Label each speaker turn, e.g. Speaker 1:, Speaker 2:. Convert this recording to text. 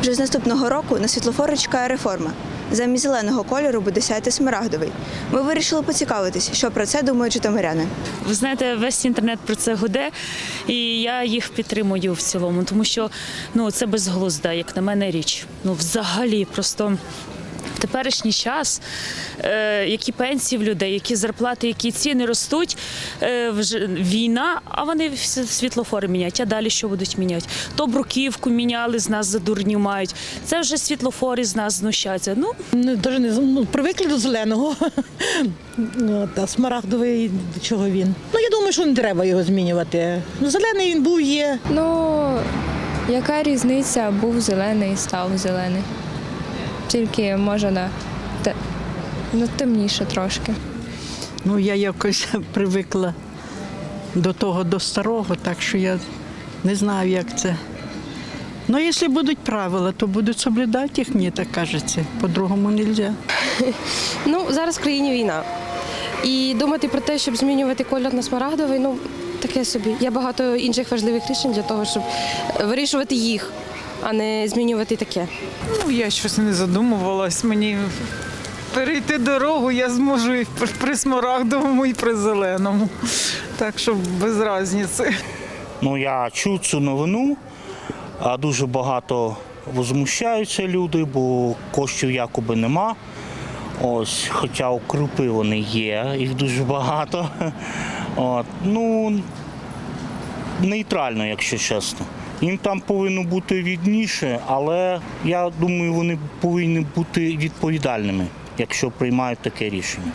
Speaker 1: Вже з наступного року на світлофори чекає реформа. Замість зеленого кольору буде сяяти смарагдовий. Ми вирішили поцікавитись, що про це думають житомиряни.
Speaker 2: Ви знаєте, весь інтернет про це гуде, і я їх підтримую в цілому, тому що ну це безглузда, як на мене, річ. Ну, взагалі, просто. В теперішній час, е, які пенсії в людей, які зарплати, які ціни ростуть, е, вже війна, а вони всі світлофори міняють. А далі що будуть міняти? То бруківку міняли, з нас за дурнів мають. Це вже світлофори з нас знущаються. Ну
Speaker 3: Ну, даже не з- ну, привикли до зеленого. Ну, Та смарагдовий до чого він. Ну я думаю, що не треба його змінювати. Зелений він був є.
Speaker 4: Ну, яка різниця? Був зелений, став зелений. Тільки може на те, ну, темніше трошки.
Speaker 5: Ну, я якось привикла до того, до старого, так що я не знаю, як це. Ну, якщо будуть правила, то будуть соблюдати їх, мені так кажеться. По-другому не можна.
Speaker 6: Ну, зараз в країні війна. І думати про те, щоб змінювати колір на смарагдовий, ну таке собі. Є багато інших важливих рішень для того, щоб вирішувати їх, а не змінювати таке.
Speaker 7: Ну, я щось не задумувалась. Мені перейти дорогу я зможу і при- смарагдовому, і при зеленому. Так що без різниці.
Speaker 8: Ну, я чув цю новину, а дуже багато возмущаються люди, бо коштів якоби нема. Ось, хоча укрупи вони є, їх дуже багато. От, ну, нейтрально, якщо чесно. Їм там повинно бути відніше, але я думаю, вони повинні бути відповідальними, якщо приймають таке рішення.